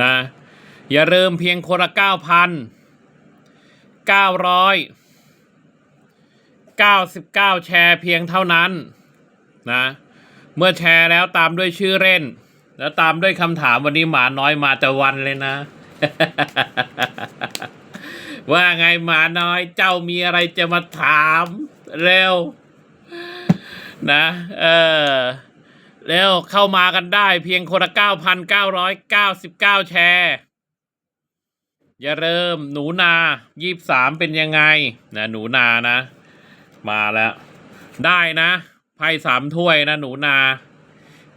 นะ อย่าลืมเพียงคนละเก้าพันเก้าร้อยเก้าสิบเก้าแชร์เพียงเท่านั้นนะ เมื่อแชร์แล้วตามด้วยชื่อเล่น แล้วตามด้วยคำถามวันนี้หมาน้อยมาแต่วันเลยนะ ว่าไงหมาน้อยเจ้ามีอะไรจะมาถาม เร็ว นะ เออ เร็วเข้ามากันได้เพียงคนละเก้าพันเก้าร้อยเก้าสิบเก้าแชร์ อย่าเริ่มหนูนายี่สามเป็นยังไง นะ หนูนานะ มาแล้ว ได้นะไพ่สามถ้วยนะ หนูนา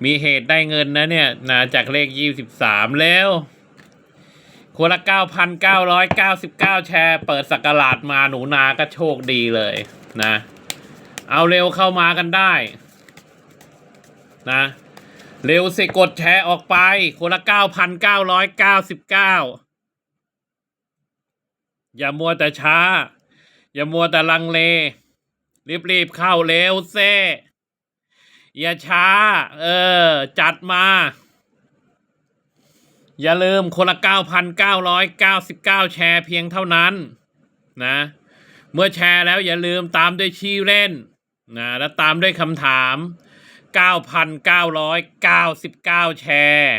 มีเหตุได้เงินนะเนี่ยนะจากเลขยี่สิบสามแล้ว คนละเก้าพันเก้าร้อยเก้าสิบเก้าแชร์ เปิดสักราชมาหนูนาก็โชคดีเลยนะ เอาเร็วเข้ามากันได้ นะ เร็วสิกดแชร์ออกไป คนละเก้าพันเก้าร้อยเก้าสิบเก้าอย่ามัวแต่ช้า อย่ามัวแต่ลังเล รีบๆเข้าเร็วเซอย่าช้า เออ จัดมา อย่าลืมคนละเก้าพันเก้าร้อยเก้าสิบเก้าแชร์เพียงเท่านั้น นะ เมื่อแชร์แล้วอย่าลืมตามด้วยชื่อเล่น นะ แล้วตามด้วยคำถาม 9,999 แชร์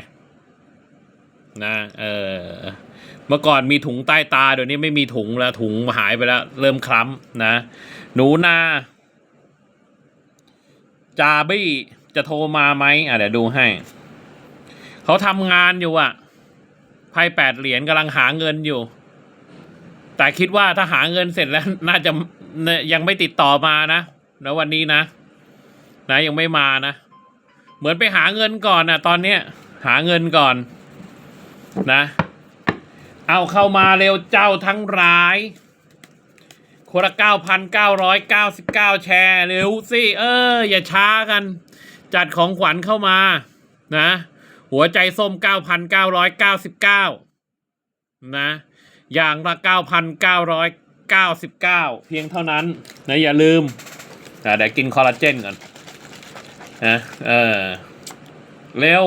นะเออเมื่อก่อนมีถุงใต้ตาเดี๋ยวนี้ไม่มีถุงแล้วถุงหายไปแล้ว เริ่มคล้ำนะ หนูนา จาบี้จะโทรมาไหมอะเดี๋ยวดูให้ เขาทำงานอยู่อะไพ่แปดเหรียญกำลังหาเงินอยู่ แต่คิดว่าถ้าหาเงินเสร็จแล้วน่าจะยังไม่ติดต่อมานะแล้ววันนี้นะ นะยังไม่มานะ เหมือนไปหาเงินก่อนนะตอนเนี้ยหาเงินก่อนนะ เอาเข้ามาเร็วเจ้าทั้งร้ายคนละเก้าพันเก้าร้อยเก้าสิบเก้าแชร์เร็วสิเออ อย่าช้ากัน จัดของขวัญเข้ามานะ หัวใจส้มเก้าพันเก้าร้อยเก้าสิบเก้านะ อย่างละเก้าพันเก้าร้อยเก้าสิบเก้าเพียงเท่านั้นนะอย่าลืมอะเดี๋ยวกินคอลลาเจนก่อน นะเออเร็ว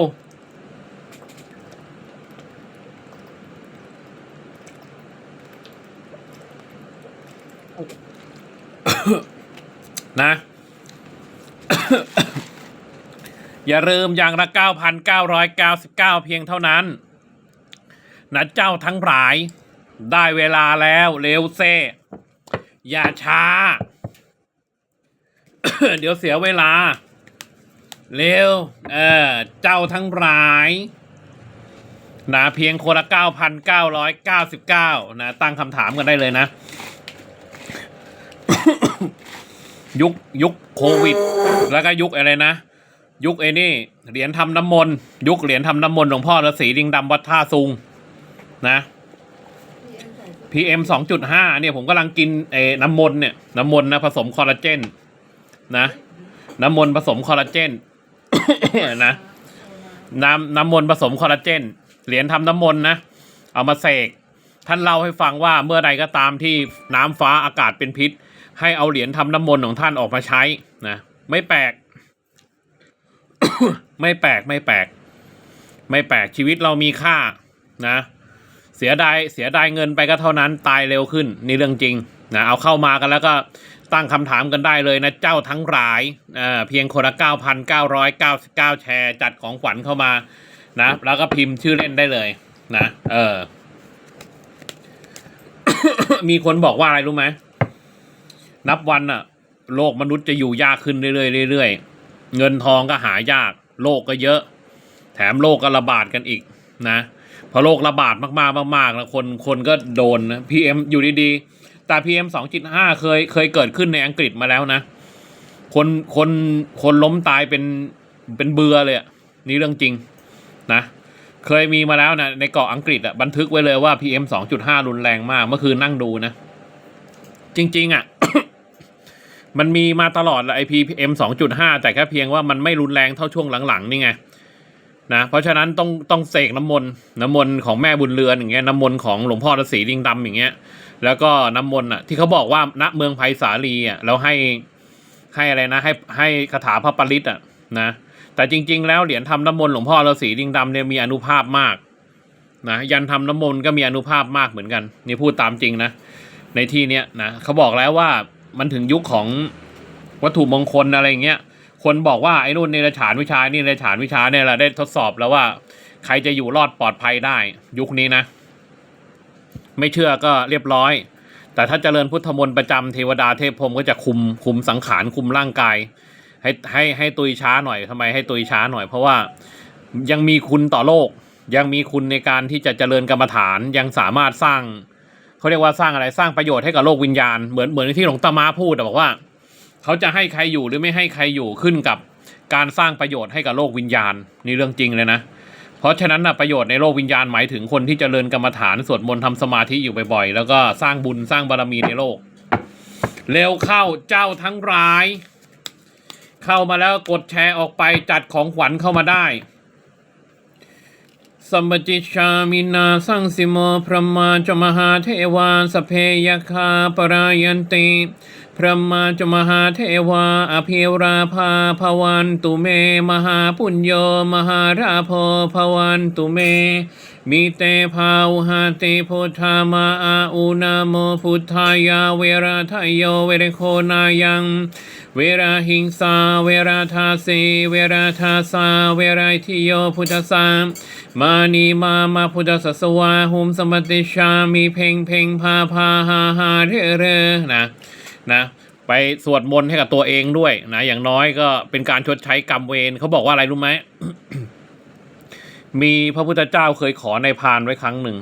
นะ อย่าลืมอย่างละ 9,999 เพียงเท่านั้นนะเจ้าทั้งหลาย ได้เวลาแล้วเร็วเซอย่าช้า เดี๋ยวเสียเวลา เร็ว เออ เจ้าทั้งหลายนะเพียงคนละเก้าพันเก้าร้อยเก้าสิบเก้านะ ตั้งคำถามกันได้เลยนะ ยุคยุคโควิด แล้วก็ยุคอะไรนะ ยุคไอ้นี่เหรียญทำน้ำมนต์ยุคเหรียญทำน้ำมนต์หลวงพ่อฤาษีดิงดำวัดท่าซุง นะ PM สองจุดห้าเนี่ยผมกำลังกินเออน้ำมนต์เนี่ย น้ำมนต์นะ ผสมคอลลาเจน นะ น้ำมนต์ผสมคอลลาเจน นะน้ำน้ำมนต์ผสมคอลลาเจน เหรียญทำน้ำมนต์นะ เอามาเสก ท่านเล่าให้ฟังว่าเมื่อใดก็ตามที่น้ำฟ้าอากาศเป็นพิษ ให้เอาเหรียญทำน้ำมนต์ของท่านออกมาใช้นะไม่แปลก ไม่แปลกไม่แปลก ไม่แปลกชีวิตเรามีค่านะ เสียดายเสียดายเงินไปก็เท่านั้นตายเร็วขึ้นนี่เรื่องจริงนะเอาเข้ามากันแล้วก็ ตั้งคำถามกันได้เลยนะเจ้าทั้งหลายเอ่อเพียงคนละเก้าพันเก้าร้อยเก้าสิบเก้าแชร์ จัดของขวัญเข้ามานะ แล้วก็พิมพ์ชื่อเล่นได้เลยนะเออ มีคนบอกว่าอะไรรู้ไหมนับวันอะโลกมนุษย์จะอยู่ยากขึ้นเรื่อยๆเรื่อยๆเงินทองก็หายาก โลกก็เยอะ แถมโลกก็ระบาดกันอีกนะพอโรคระบาดมากๆมากๆแล้วคนคนก็โดนนะพีเอ็มอยู่ดีๆ แต่พีเอ็มสองจุดห้าเคยเคยเกิดขึ้นในอังกฤษมาแล้วนะ คนคนคนล้มตายเป็นเป็นเบือเลยอะนี่เรื่องจริงนะ เคยมีมาแล้วนะในเกาะอังกฤษอะบันทึกไว้เลยว่า PM 2.5 รุนแรงมาก เมื่อคืนนั่งดูนะ จริง ๆอะมันมีมาตลอดละไอ PM 2.5แต่แค่เพียงว่ามันไม่รุนแรงเท่าช่วงหลังๆนี่ไงนะเพราะฉะนั้นต้องต้องเสกน้ำมนต์น้ำมนต์ของแม่บุญเรือนอย่างเงี้ยน้ำมนต์ของหลวงพ่อฤาษีลิงดำอย่างเงี้ย แล้วก็น้ำมนต์อะที่เขาบอกว่าณเมืองไผ่สาลีอะแล้วให้ให้อะไรนะ ให้ให้คาถาพระปริตอะนะแต่จริง ๆ แล้วเหรียญทำน้ำมนต์หลวงพ่อฤาษีลิงดำเนี่ยมีอนุภาพมากนะยันทำน้ำมนต์ก็มีอนุภาพมากเหมือนกันนี่พูดตามจริงนะในที่เนี้ยนะเขาบอกแล้วว่ามันถึงยุคของวัตถุมงคลอะไรอย่างเงี้ยคนบอกว่าไอ้นู่นในระฉานวิชานี่ในระฉานวิชาเนี่ยเราได้ทดสอบแล้วว่า ใครจะอยู่รอดปลอดภัยได้ ยุคนี้นะ ไม่เชื่อก็เรียบร้อย แต่ถ้าเจริญพุทธมนต์ประจำเทวดาเทพพรมก็จะคุมคุมสังขารคุมร่างกาย ให้ให้ให้ตุยช้าหน่อยทำไมให้ตุยช้าหน่อย เพราะว่ายังมีคุณต่อโลก ยังมีคุณในการที่จะเจริญกรรมฐานยังสามารถสร้างเขาเรียกว่าสร้างอะไรสร้างประโยชน์ให้กับโลกวิญญาณเหมือนเหมือนที่หลวงตามาพูดบอกว่า เขาจะให้ใครอยู่หรือไม่ให้ใครอยู่ขึ้นกับการสร้างประโยชน์ให้กับโลกวิญญาณนี่เรื่องจริงเลยนะ เพราะฉะนั้นนะประโยชน์ในโลกวิญญาณหมายถึงคนที่จเจริญกรรมฐานสวดมนต์ทำสมาธิอยู่บ่อยๆ แล้วก็สร้างบุญสร้างบารมีในโลก เร็วเข้าเจ้าทั้งราย เข้ามาแล้วกดแชร์ออกไปจัดของขวัญเข้ามาได้สัมปจิชามินาสังสิโมพระมาจมหาเทวาสเพยคาปรายันติ พระมาจมหาเทวา อภิราภาภวันตุเม มหาปุญโยมหาราโพภวันตุเมมิเตภาวหาติพุทธามาอาอุนาโมพุทธายาเวราทายโยเวรโคนายัง เวราหิงสาเวราทาสีเวราทาสาเวราทิโยพุทธสามมานีมามาพุทธสสวาหุมสมติชามีเพ่งเพ่งพาพาหาหาเรเรนะ นะไปสวดมนต์ให้กับตัวเองด้วยนะอย่างน้อยก็เป็นการชดใช้กรรมเวรเขาบอกว่าอะไรรู้ไหมมีพระพุทธเจ้าเคยขอในพานไว้ครั้งหนึ่ง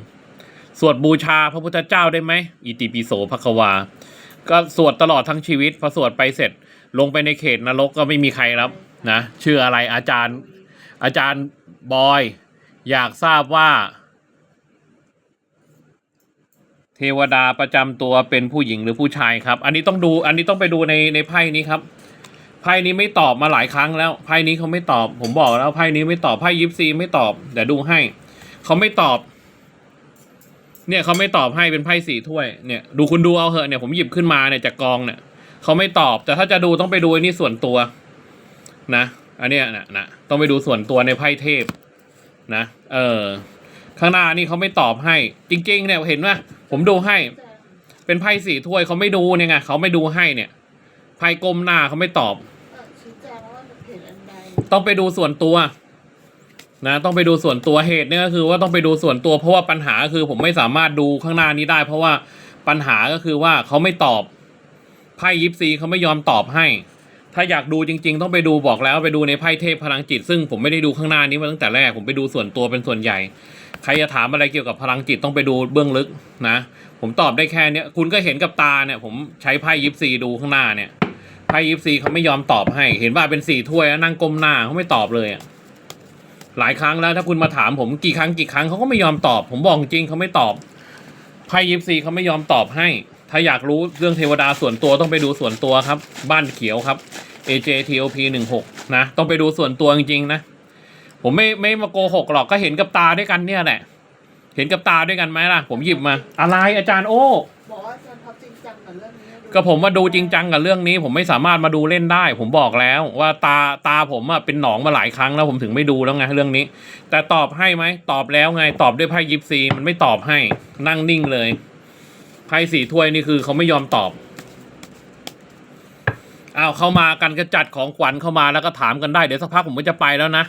สวดบูชาพระพุทธเจ้าได้ไหมอิติปิโสภควา ก็สวดตลอดทั้งชีวิตพอสวดไปเสร็จ ลงไปในเขตนรกก็ไม่มีใครรับนะชื่ออะไรอาจารย์ อาจารย์บอย อยากทราบว่า เทวดาประจำตัวเป็นผู้หญิงหรือผู้ชายครับ อันนี้ต้องดูอันนี้ต้องไปดูในในไพ่นี้ครับไพ่นี้ไม่ตอบมาหลายครั้งแล้วไพ่นี้เขาไม่ตอบ ผมบอกแล้วไพ่นี้ไม่ตอบไพ่ยิปซีไม่ตอบเดี๋ยวดูให้เขาไม่ตอบ เนี่ยเขาไม่ตอบให้เป็นไพ่สี่ถ้วยเนี่ยดูคุณดูเอาเหอะเนี่ยผมหยิบขึ้นมาเนี่ยจากกองเนี่ยเขาไม่ตอบ แต่ถ้าจะดูต้องไปดูไอ้นี่ส่วนตัว นะอันเนี้ยนะนะต้องไปดูส่วนตัวในไพ่เทพ นะ เออ ข้างหน้านี่เขาไม่ตอบให้ จริง ๆ เนี่ยเห็นไหมผมดูให้ เป็นไพ่สี่ถ้วยเขาไม่ดูเนี่ยไงเขาไม่ดูให้เนี่ยไพ่กลมหน้าเขาไม่ตอบ ชี้แจงว่าเพจอันใดต้องไปดูส่วนตัว นะต้องไปดูส่วนตัวเหตุเนี่ยก็คือว่าต้องไปดูส่วนตัว เพราะว่าปัญหาคือผมไม่สามารถดูข้างหน้านี้ได้ เพราะว่าปัญหาก็คือว่าเขาไม่ตอบไพ่ยิปซีเขาไม่ยอมตอบให้ ถ้าอยากดูจริง ๆ ต้องไปดูบอกแล้วไปดูในไพ่เทพพลังจิต ซึ่งผมไม่ได้ดูข้างหน้านี้มาตั้งแต่แรกผมไปดูส่วนตัวเป็นส่วนใหญ่ ใครจะถามอะไรเกี่ยวกับพลังจิตต้องไปดูเบื้องลึกนะผมตอบได้แค่เนี้ยคุณก็เห็นกับตาเนี่ยผมใช้ไพ่ยิปซีดูข้างหน้าเนี่ยไพ่ยิปซีเขาไม่ยอมตอบให้ เห็นว่าเป็นสี่ถ้วยนั่งก้มหน้าเขาไม่ตอบเลยหลายครั้งแล้วถ้าคุณมาถามผมกี่ครั้งกี่ครั้งเขาก็ไม่ยอมตอบ ผมบอกจริงเขาไม่ตอบไพ่ยิปซีเขาไม่ยอมตอบให้ ถ้าอยากรู้เรื่องเทวดาส่วนตัวต้องไปดูส่วนตัวครับ บ้านเขียวครับ AJTOP หนึ่งหกนะต้องไปดูส่วนตัวจริงๆนะ ผมไม่ไม่มาโกหกหรอกก็เห็นกับตาด้วยกันเนี่ยแหละ เห็นกับตาด้วยกันไหมล่ะ ผมหยิบมา อะไรอาจารย์โอ้บอกว่าอาจารย์ท็อปจริงจังกับเรื่องนี้นะก็ผมมาดูจริงจังกับเรื่องนี้ ผมไม่สามารถมาดูเล่นได้ ผมบอกแล้วว่าตาตาผมอะเป็นหนองมาหลายครั้งแล้วผมถึงไม่ดูแล้วไงเรื่องนี้ แต่ตอบให้ไหมตอบแล้วไงตอบด้วยไพ่ยิปซีมันไม่ตอบให้นั่งนิ่งเลย ไพ่สี่ถ้วยนี่คือเขาไม่ยอมตอบอ้าวเข้ามากันก็จัดของขวัญเข้ามาแล้วก็ถามกันได้เดี๋ยวสักพักผมก็จะไปแล้วนะ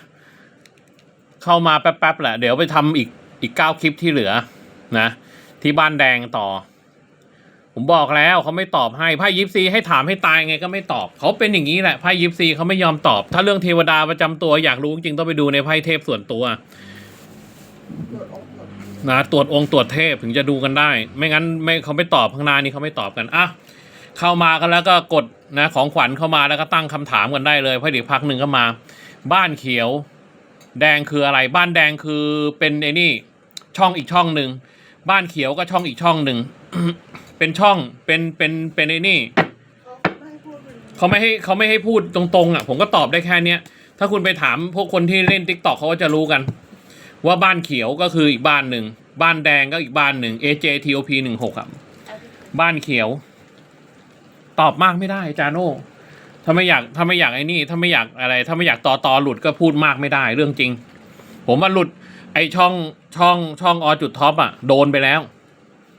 เข้ามาแป๊บๆแหละ เดี๋ยวไปทำอีกอีกเก้าคลิปที่เหลือนะ ที่บ้านแดงต่อ ผมบอกแล้วเขาไม่ตอบให้ไพ่ยิปซีให้ถามให้ตายไงก็ไม่ตอบเขาเป็นอย่างนี้แหละไพ่ยิปซีเขาไม่ยอมตอบ ถ้าเรื่องเทวดาประจำตัวอยากรู้จริงต้องไปดูในไพ่เทพส่วนตัว นะตรวจองค์ตรวจเทพถึงจะดูกันได้ ไม่งั้นไม่เขาไม่ตอบข้างหน้านี้เขาไม่ตอบกันอะเข้ามากันแล้วก็กดนะของขวัญเข้ามาแล้วก็ตั้งคำถามกันได้เลยเพราะเดี๋ยวพักหนึ่งก็มา บ้านเขียว แดงคืออะไร บ้านแดงคือเป็นไอ้นี่ช่องอีกช่องหนึ่งบ้านเขียวก็ช่องอีกช่องหนึ่งเป็นช่องเป็นเป็นเป็นไอ้นี่เขาไม่ให้เป็นเขาไม่ให้เขาไม่ให้พูดตรงๆอะผมก็ตอบได้แค่เนี้ยถ้าคุณไปถามพวกคนที่เล่นทิกตอกเขาก็จะรู้กัน ว่าบ้านเขียวก็คืออีกบ้านหนึ่ง บ้านแดงก็อีกบ้านหนึ่ง AJTOP หนึ่งหกครับ บ้านเขียว ตอบมากไม่ได้จาโน่ถ้าไม่อยากถ้าไม่อยากไอ้นี่ ถ้าไม่อยากอะไร ถ้าไม่อยากต่อต่อหลุดก็พูดมากไม่ได้เรื่องจริง ผมว่าหลุด ไอช่องช่องช่องอจุดท็อปอะโดนไปแล้ว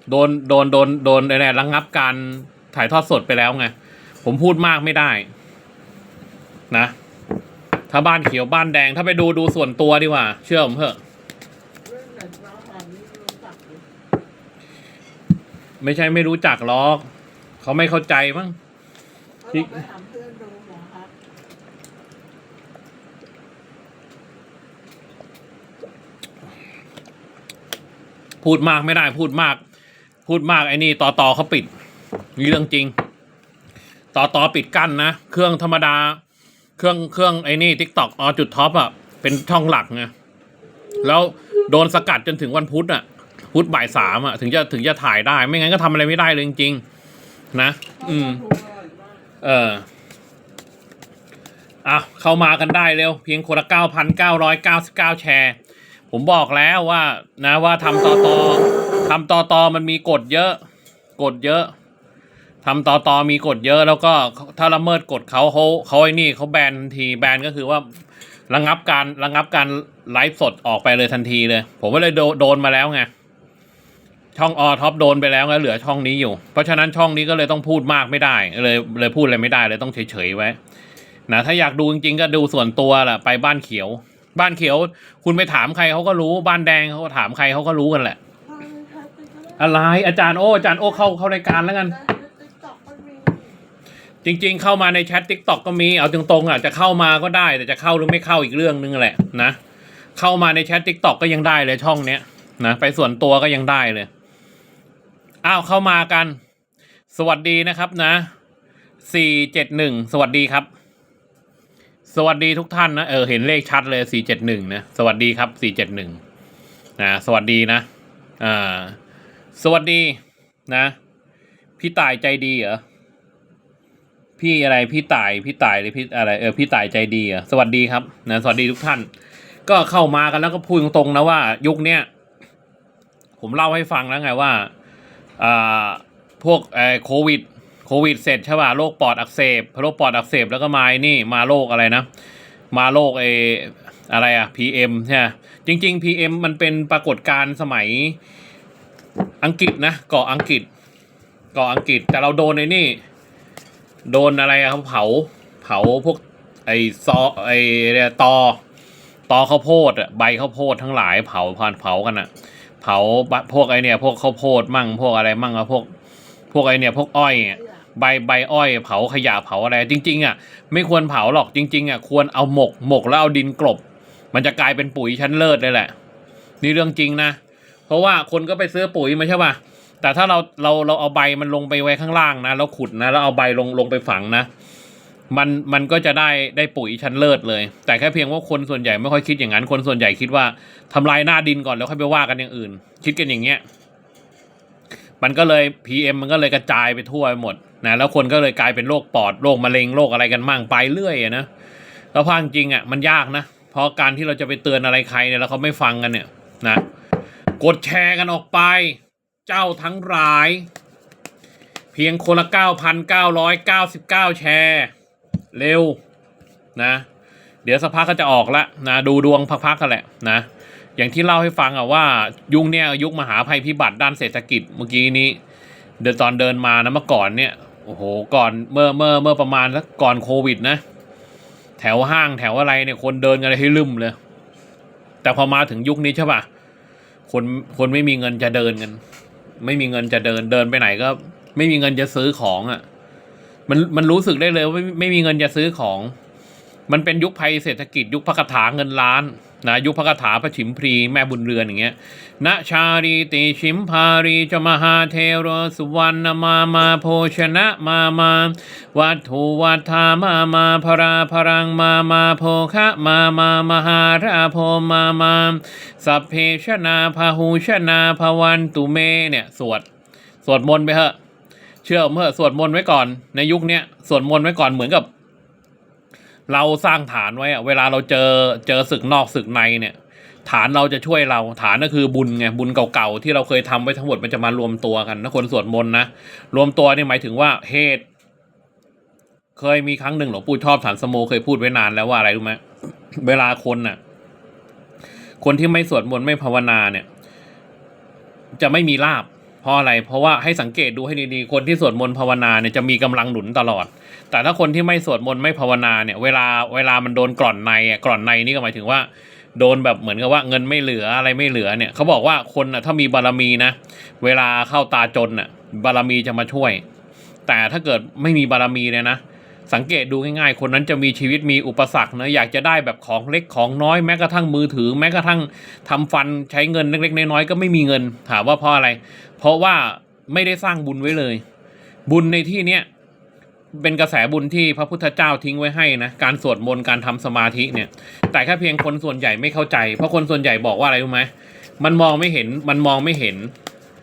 โดนโดนโดนโดนอะไรระงับการถ่ายทอดสดไปแล้วไงผมพูดมากไม่ได้ นะ ถ้าบ้านเขียวบ้านแดงถ้าไปดูดูส่วนตัวดีกว่า เชื่อผมเถอะ เรื่องไหนน้องหอมนี่รู้จักอยู่ ไม่ใช่ไม่รู้จักหรอก เขาไม่เข้าใจมั้งเพราะเราไปถามเพื่อนดูหมอครับพูดมากไม่ได้พูดมาก พูดมากไอ้นี่ต่อต่อเขาปิดมีเรื่องจริง ต่อต่อปิดกั้นนะ เครื่องธรรมดา เครื่องเครื่องไอ้นี่ทิกตอกอจุดท็อปอะเป็นช่องหลักไงแล้วโดนสกัดจนถึงวันพุธอะ พุธบ่ายสามอะถึงจะถึงจะถ่ายได้ ไม่งั้นก็ทำอะไรไม่ได้เลยจริงๆนะ อืมถูกออเอออะเข้ามากันได้เร็ว เพียงคนละเก้าพันเก้าร้อยเก้าสิบเก้าแชร์ ผมบอกแล้วว่า นะว่าทำต่อต่อทำต่อต่อมันมีกฎเยอะ กฎเยอะทำต่อต่อมีกฎเยอะ แล้วก็ถ้าละเมิดกฎเขาเขาเขาไอ้นี่เขาแบนทันทีแบนก็คือว่าระงับการระงับการไลฟ์สดออกไปเลยทันทีเลย ผมก็เลยโดโดนมาแล้วไง ช่องออท็อปโดนไปแล้วแล้วเหลือช่องนี้อยู่ เพราะฉะนั้นช่องนี้ก็เลยต้องพูดมากไม่ได้เลยเลยพูดอะไรไม่ได้เลยต้องเฉยๆไว้นะถ้าอยากดูจริงๆก็ดูส่วนตัวแหละไปบ้านเขียว บ้านเขียว คุณไปถามใครเขาก็รู้บ้านแดงเขาก็ถามใครเขาก็รู้กันแหละ อะไรอาจารย์โอ้อาจารย์โอ้เข้าเข้ารายการแล้วกัน จริง ๆ เข้ามาในแชททิกตอกก็มีเอาตรงๆอะจะเข้ามาก็ได้แต่จะเข้าหรือไม่เข้าอีกเรื่องนึงแหละนะเข้ามาในแชททิกตอกก็ยังได้เลยช่องเนี้ยนะไปส่วนตัวก็ยังได้เลย อ้าวเข้ามากัน สวัสดีนะครับนะสี่เจ็ดหนึ่งสวัสดีครับ สวัสดีทุกท่านนะเออเห็นเลขชัดเลยสี่เจ็ดหนึ่งนะสวัสดีครับสี่เจ็ดหนึ่งนะสวัสดีนะอ่าสวัสดีนะ พี่ตายใจดีเหรอพี่อะไรพี่ต่ายพี่ต่ายหรือพี่อะไรเออพี่ต่ายใจดีอะสวัสดีครับนะสวัสดีทุกท่าน ก็เข้ามากันแล้วก็พูดตรงๆนะว่า ยุคเนี้ยผมเล่าให้ฟังแล้วไงว่า พวกไอ้โควิดโควิดเสร็จใช่ป่ะโรคปอดอักเสบโรคปอดอักเสบแล้วก็มานี่มาโรคอะไรนะ มาโรคไออะไรอะ PM ใช่ไหมจริง ๆ PM มันเป็นปรากฏการณ์สมัยอังกฤษนะเกาะอังกฤษเกาะอังกฤษแต่เราโดนไอ้นี่ โดนอะไรอะครับเผาเผาพวกไอ้ซอไอตอตอข้าวโพดอะใบข้าวโพดทั้งหลายเผาผ่านเผากันอะ เผาพวกไอเนี่ยพวกข้าวโพดมั่งพวกอะไรมั่งอะพวกพวกไอเนี่ยพวกอ้อยใบใบอ้อย เผาขยะเผาอะไรจริงๆอะไม่ควรเผาหรอกจริง ๆอะควรเอาหมกหมกแล้วเอาดินกลบ มันจะกลายเป็นปุ๋ยชั้นเลิศเลยแหละ นี่เรื่องจริงนะ เพราะว่าคนก็ไปซื้อปุ๋ยมาใช่ป่ะแต่ถ้าเราเราเราเอาใบมันลงไปไว้ข้างล่างนะ แล้วขุดนะแล้วเอาใบลงลงไปฝังนะ มันมันก็จะได้ได้ปุ๋ยชั้นเลิศเลย แต่แค่เพียงว่าคนส่วนใหญ่ไม่ค่อยคิดอย่างนั้นคนส่วนใหญ่คิดว่าทำลายหน้าดินก่อนแล้วค่อยไปว่ากันอย่างอื่น คิดกันอย่างเงี้ยมันก็เลย PM มันก็เลยกระจายไปทั่วไปหมดนะแล้วคนก็เลยกลายเป็นโรคปอดโรคมะเร็งโรคอะไรกันมั่งไปเรื่อยนะแล้วพาจริงอะมันยากนะเพราะการที่เราจะไปเตือนอะไรใครเนี่ยแล้วเขาไม่ฟังกันเนี่ยนะกดแชร์กันออกไป เจ้าทั้งหลาย เพียงคนละ 9,999 แชร์ เร็วนะ เดี๋ยวสักพักก็จะออกละนะดูดวงพักๆกันแหละนะอย่างที่เล่าให้ฟังอะว่ายุคเนี้ยยุคมหาภัยพิบัติด้านเศรษฐกิจเมื่อกี้นี้ เดินตอนเดินมานะเมื่อก่อนเนี่ยโอ้โหก่อนเมื่อเมื่อเมื่อประมาณสักก่อนโควิดนะ แถวห้างแถวอะไรเนี่ยคนเดินกันให้ลืมเลย แต่พอมาถึงยุคนี้ใช่ปะคนคนไม่มีเงินจะเดินกัน ไม่มีเงินจะเดินเดินไปไหนก็ ไม่มีเงินจะซื้อของอะ่ะ มันมันรู้สึกได้เลยว่าไม่ไม่มีเงินจะซื้อของ มันเป็นยุคภัยเศรษฐกิจ ยุคพระคาถาเงินล้านนะยุคพระคาถาพระฉิมพรีแม่บุญเรือนอย่างเงี้ยนะชารีติชิมพารีจมหาเทโรสุวรรณมามาโภชนะมามาวัตถุวัฏฐามามาพราพรังมามาโภคะมามามหาราโพมามาสัพเพชนาพหูชนาภวันตุเมเนี่ยสวด สวดมนต์ไปเถอะ เชื่อผมเถอสวดมนต์ไว้ก่อนในยุคเนี้ยสวดมนต์ไว้ก่อนเหมือนกับ เราสร้างฐานไว้อะเวลาเราเจอเจอศึกนอกศึกในเนี่ย ฐานเราจะช่วยเรา ฐานก็คือบุญไงบุญเก่าๆที่เราเคยทำไว้ทั้งหมดมันจะมารวมตัวกันนะคนสวดมนต์นะรวมตัวนี่หมายถึงว่าเหตุ เคยมีครั้งหนึ่งหลวงปู่ชอบฐานสโมเคยพูดไว้นานแล้วว่าอะไรรู้ไหมเวลาคนน่ะ คนที่ไม่สวดมนต์ไม่ภาวนาเนี่ย จะไม่มีลาบ เพราะอะไร เพราะว่าให้สังเกตดูให้ดีๆ คนที่สวดมนต์ภาวนาเนี่ยจะมีกำลังหนุนตลอด แต่ถ้าคนที่ไม่สวดมนต์ไม่ภาวนาเนี่ยเวลาเวลามันโดนกร่อนในอะกร่อนในนี่ก็หมายถึงว่าโดนแบบเหมือนกับว่าเงินไม่เหลืออะไรไม่เหลือเนี่ยเขาบอกว่าคนน่ะถ้ามีบารมีนะ เวลาเข้าตาจนน่ะบารมีจะมาช่วย แต่ถ้าเกิดไม่มีบารมีเนี่ยนะสังเกตดูง่ายๆ คนนั้นจะมีชีวิตมีอุปสรรคนะอยากจะได้แบบของเล็กของน้อยแม้กระทั่งมือถือ แม้กระทั่งทำฟันใช้เงินเล็กๆน้อยๆก็ไม่มีเงิน ถามว่าเพราะอะไร เพราะว่าไม่ได้สร้างบุญไว้เลย บุญในที่เนี้ยเป็นกระแสบุญที่พระพุทธเจ้าทิ้งไว้ให้นะการสวดมนต์การทำสมาธิเนี่ย แต่แค่เพียงคนส่วนใหญ่ไม่เข้าใจ เพราะคนส่วนใหญ่บอกว่าอะไรรู้ไหมมันมองไม่เห็นมันมองไม่เห็น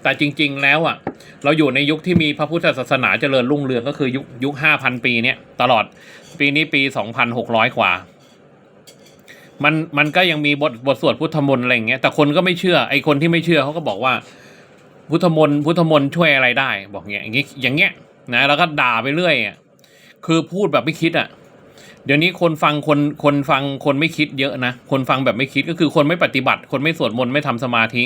แต่จริง ๆ แล้วอะ เราอยู่ในยุคที่มีพระพุทธศาสนาเจริญรุ่งเรืองก็คือยุคยุคห้าพันปีเนี่ยตลอดปีนี้ปีสองพันหกร้อยกว่ามันมันก็ยังมีบทบทสวดพุทธมนต์อะไรอย่างเงี้ยแต่คนก็ไม่เชื่อไอ้คนที่ไม่เชื่อเขาก็บอกว่า พุทธมนต์พุทธมนต์ช่วยอะไรได้ บอกเงี้ยอย่างงี้อย่างเงี้ยนะแล้วก็ด่าไปเรื่อยอะคือพูดแบบไม่คิดอะเดี๋ยวนี้คนฟังคนคนฟังคนไม่คิดเยอะนะ คนฟังแบบไม่คิดก็คือคนไม่ปฏิบัติ คนไม่สวดมนต์ไม่ทำสมาธิ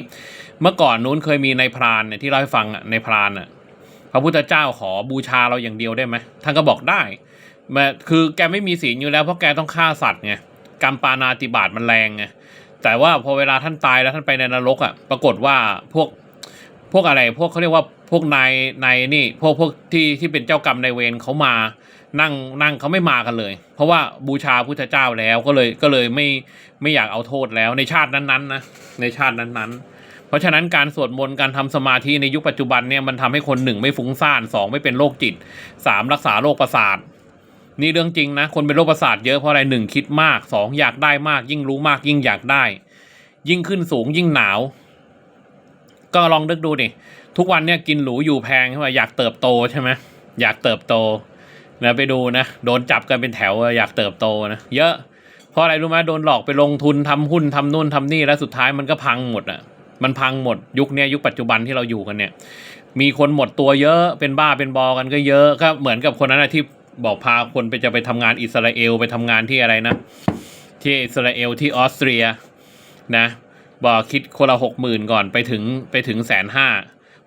เมื่อก่อนนู้นเคยมีในพรานเนี่ยที่เล่าให้ฟังอะในพรานอะพระพุทธเจ้าขอบูชาเราอย่างเดียวได้ไหมท่านก็บอกได้ม้คือแกไม่มีศีลอยู่แล้วเพราะแกต้องฆ่าสัตว์ไงกรรมปานาติบาตมันแรงไงแต่ว่าพอเวลาท่านตายแล้วท่านไปในนรกอะปรากฏว่าพวก พวกอะไรพวกเขาเรียกว่าพวกนายนายนี่พวกพวกที่ที่เป็นเจ้ากรรมนายเวรเขามานั่งนั่งเขาไม่มากันเลย เพราะว่าบูชาพุทธเจ้าแล้วก็เลยก็เลยไม่ไม่อยากเอาโทษแล้วในชาตินั้นๆนะในชาตินั้นๆ เพราะฉะนั้นการสวดมนต์การทำสมาธิในยุคปัจจุบันเนี่ยมันทำให้คนหนึ่งไม่ฟุ้งซ่านสองไม่เป็นโรคจิตสามรักษาโรคประสาทนี่เรื่องจริงนะ คนเป็นโรคประสาทเยอะเพราะอะไรหนึ่งคิดมากสองอยากได้มาก ยิ่งรู้มากยิ่งอยากได้ ยิ่งขึ้นสูงยิ่งหนาว ก็ลองนึกดูดิทุกวันเนี่ยกินหรูอยู่แพงใช่ไหมอยากเติบโตใช่ไหมอยากเติบโตนะไปดูนะโดนจับกันเป็นแถวอยากเติบโตนะเยอะเพราะอะไรรู้ไหมโดนหลอกไปลงทุนทำหุ้นทำนู่นทำนี่แล้วสุดท้ายมันก็พังหมดอะมันพังหมดยุคนี้ยุคปัจจุบันที่เราอยู่กันเนี่ย มีคนหมดตัวเยอะเป็นบ้าเป็นบอกันก็เยอะก็เหมือนกับคนนั้นะที่บอกพาคนไปจะไปทำงานอิสราเอลไปทำงานที่อะไรนะ ที่อิสราเอลที่ออสเตรียนะ บอกคิดคนละหกหมื่นก่อนไปถึงไปถึงแสนห้า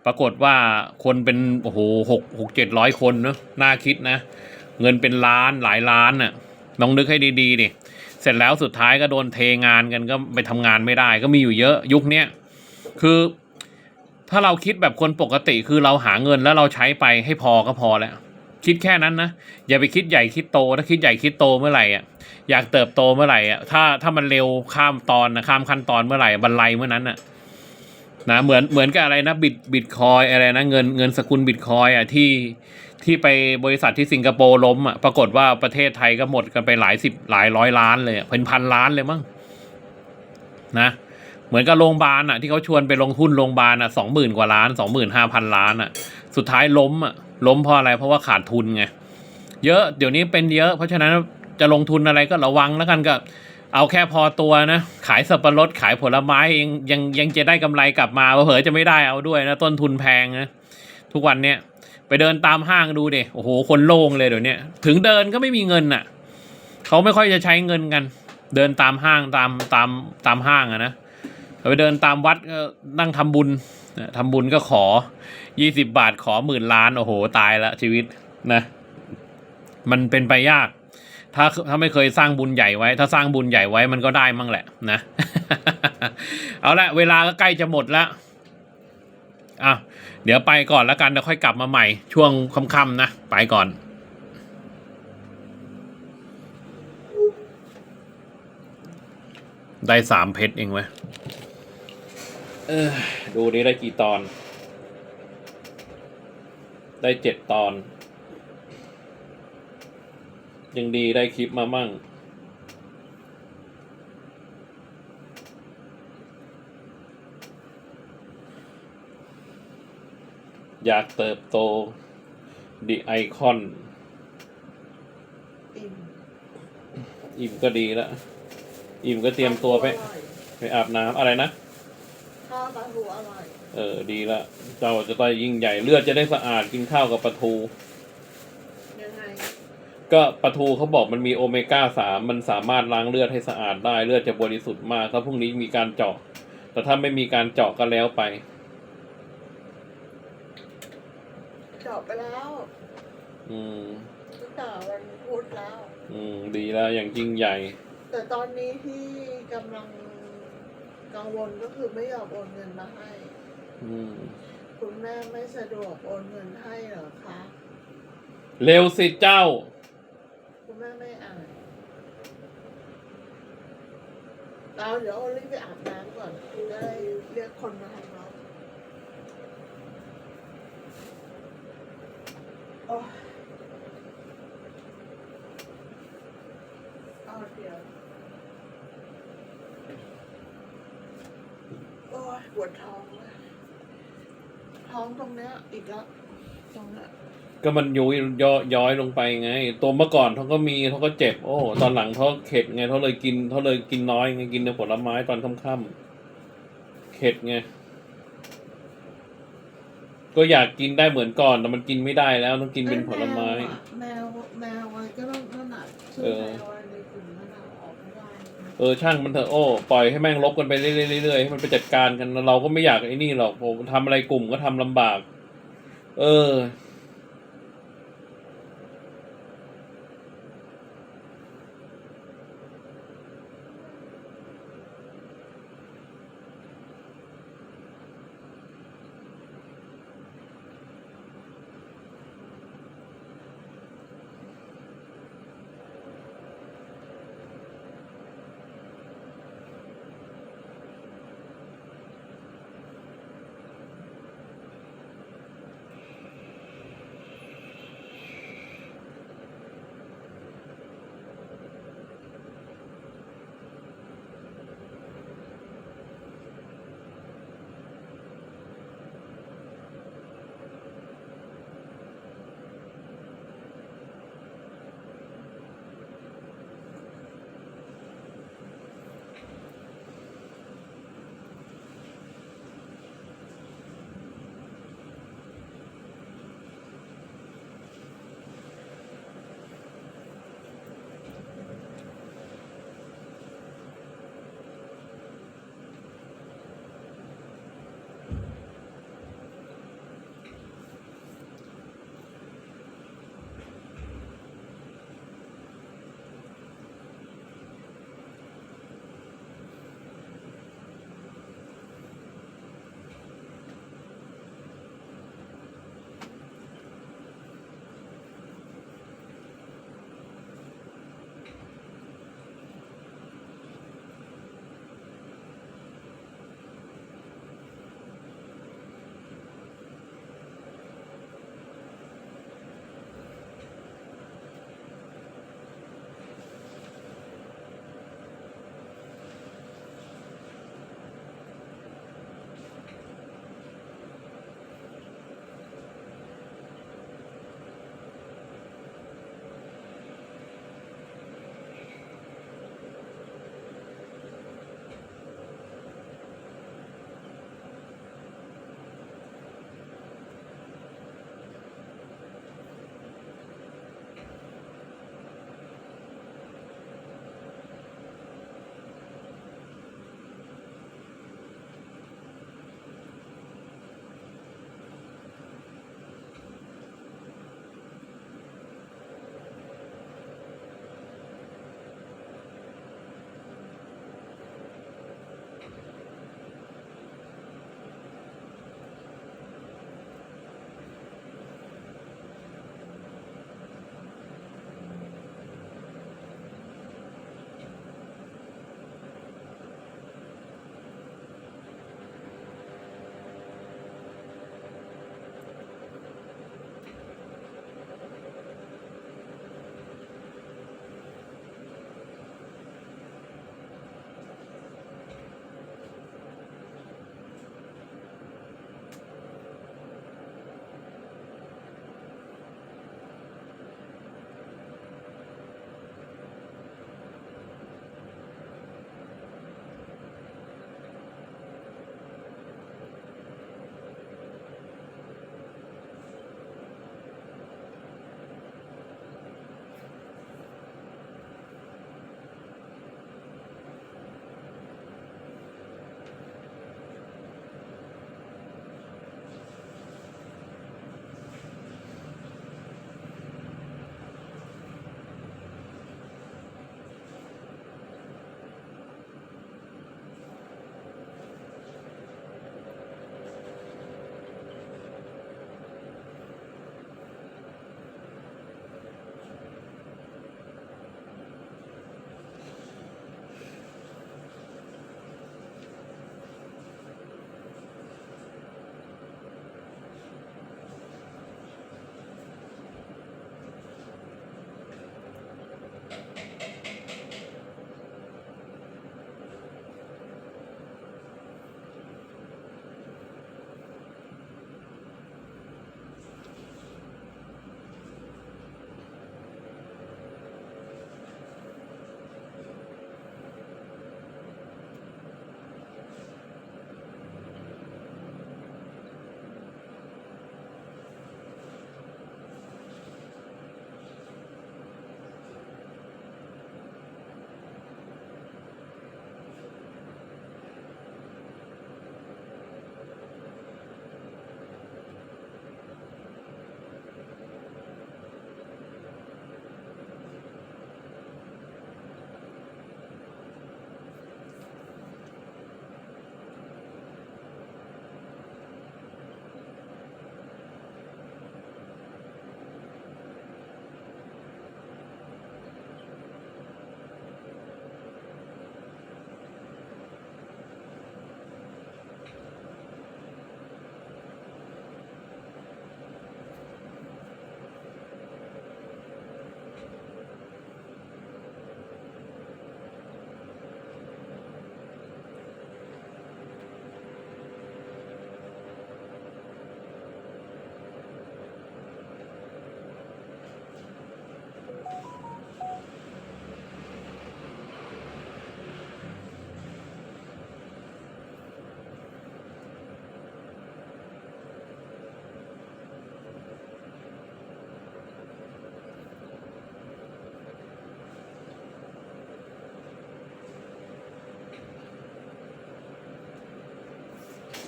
ปรากฏว่าคนเป็นโอ้โหหกหกเจ็ดร้อยคนเนอะน่าคิดนะ เงินเป็นล้านหลายล้านน่ะลองนึกให้ดีๆดิเสร็จแล้วสุดท้ายก็โดนเทงานกันก็ไปทำงานไม่ได้ ก็มีอยู่เยอะยุคเนี้ยคือถ้าเราคิดแบบคนปกติคือเราหาเงินแล้วเราใช้ไปให้พอก็พอแล้ว คิดแค่นั้นนะ อย่าไปคิดใหญ่คิดโตถ้าคิดใหญ่คิดโตเมื่อไหร่อะ อยากเติบโตเมื่อไหร่อะถ้าถ้ามันเร็วข้ามตอนนะข้ามขั้นตอนเมื่อไหร่บันไลเมื่อนั้นน่ะนะเหมือนเหมือนกับอะไรนะบิตบิตคอยอะไรนะเงินเงินสกุลบิตคอยอะที่ที่ไปบริษัทที่สิงคโปร์ล้มอะปรากฏว่าประเทศไทยก็หมดกันไปหลายสิบหลายร้อยล้านเลยเป็นพันล้านเลยมั้งนะเหมือนกับโรงพยาบาลอะที่เขาชวนไปลงทุนโรงพยาบาลอะสองหมื่นกว่าล้านสองหมื่นห้าพันล้านอะสุดท้ายล้มอะล้มเพราะอะไรเพราะว่าขาดทุนไงเยอะเดี๋ยวนี้เป็นเยอะ เพราะฉะนั้น จะลงทุนอะไรก็ระวังแล้วกันก็ เอาแค่พอตัวนะ ขายสับปะรดขายผลไม้ยังยังยังจะได้กำไรกลับมาเผลอจะไม่ได้เอาด้วยนะ ต้นทุนแพงนะทุกวันเนี้ยไปเดินตามห้างดูเดโอ้โหคนโล่งเลยเดี๋ยวนี้ถึงเดินก็ไม่มีเงินอะเขาไม่ค่อยจะใช้เงินกัน เดินตามห้างตามตามตามห้างอะนะไปเดินตามวัดก็นั่งทำบุญนะทำบุญก็ขอยี่สิบาทขอหมื่นล้าน โอ้โห ตายละชีวิตนะ มันเป็นไปยาก ถ้าถ้าไม่เคยสร้างบุญใหญ่ไว้ ถ้าสร้างบุญใหญ่ไว้มันก็ได้มั่งแหละนะ เอาละเวลาก็ใกล้จะหมดแล้วอะเดี๋ยวไปก่อนแล้วกันเดี๋ยวค่อยกลับมาใหม่ ช่วงค่ำๆนะไปก่อนได้สามเพชรเองเว้ยเออ ดูนี้ได้กี่ตอน ได้เจ็ดตอน ยังดีได้คลิปมามั่ง อยากเติบโตดีไอคอน อิ่มอิ่มก็ดีแล้วอิ่มก็เตรียมตัวไปอร่อยไปอาบน้ำอะไรนะ ข้าวปลาทูอร่อย เออ ดีละเจ้าจะได้ยิ่งใหญ่เลือดจะได้สะอาดกินข้าวกับปลาทูยังไง ก็ปลาทูเขาบอกมันมีโอเมก้าสามมันสามารถล้างเลือดให้สะอาดได้เลือดจะบริสุทธิ์มากครับพรุ่งนี้มีการเจาะ แต่ถ้าไม่มีการเจาะก็แล้วไปจบไปแล้วอืมตั้งแต่วันพุธแล้ว อืม ดีแล้วอย่างยิ่งใหญ่ แต่ตอนนี้ที่กำลังกังวลก็คือไม่ยอมโอนเงินมาให้ อืม คุณแม่ไม่สะดวกโอนเงินให้เหรอคะ เร็วสิเจ้าคุณ แม่ไม่อ่านเราเดี๋ยวเอารีบไปอาบน้ำก่อนจะได้เรียกคนมาทำเราโอ้ยเอาเดี๋ยวโอ้ยปวดท้องเลยท้องตรงเนี้ยอีกแล้วตรงเนี้ย ก็มันยุยย่อย้อยลงไปไง ตัวเมื่อก่อนเขาก็มีเขาก็เจ็บ โอ้ ตอนหลังเขาเข็ดไงเขาเลยกินเขาเลยกินน้อยไงกินแต่ผลไม้ตอนค่ำๆเข็ดไงก็อยากกินได้เหมือนก่อนแต่มันกินไม่ได้แล้วต้องกินเป็นผลไม้ แมวแมวมันก็ต้องนั่นน่ะชื่อเออแมวอะไรในกลุ่มนั้นน่ะออกไม่ได้นะเออช่างมันเถอะโอ้ปล่อยให้แม่งลบกันไปเรื่อยๆเรื่อยๆให้มันไปจัดการกันเราก็ไม่อยากไอ้นี่หรอกผมทำอะไรกลุ่มก็ทำลำบาก เออ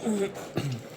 嗯。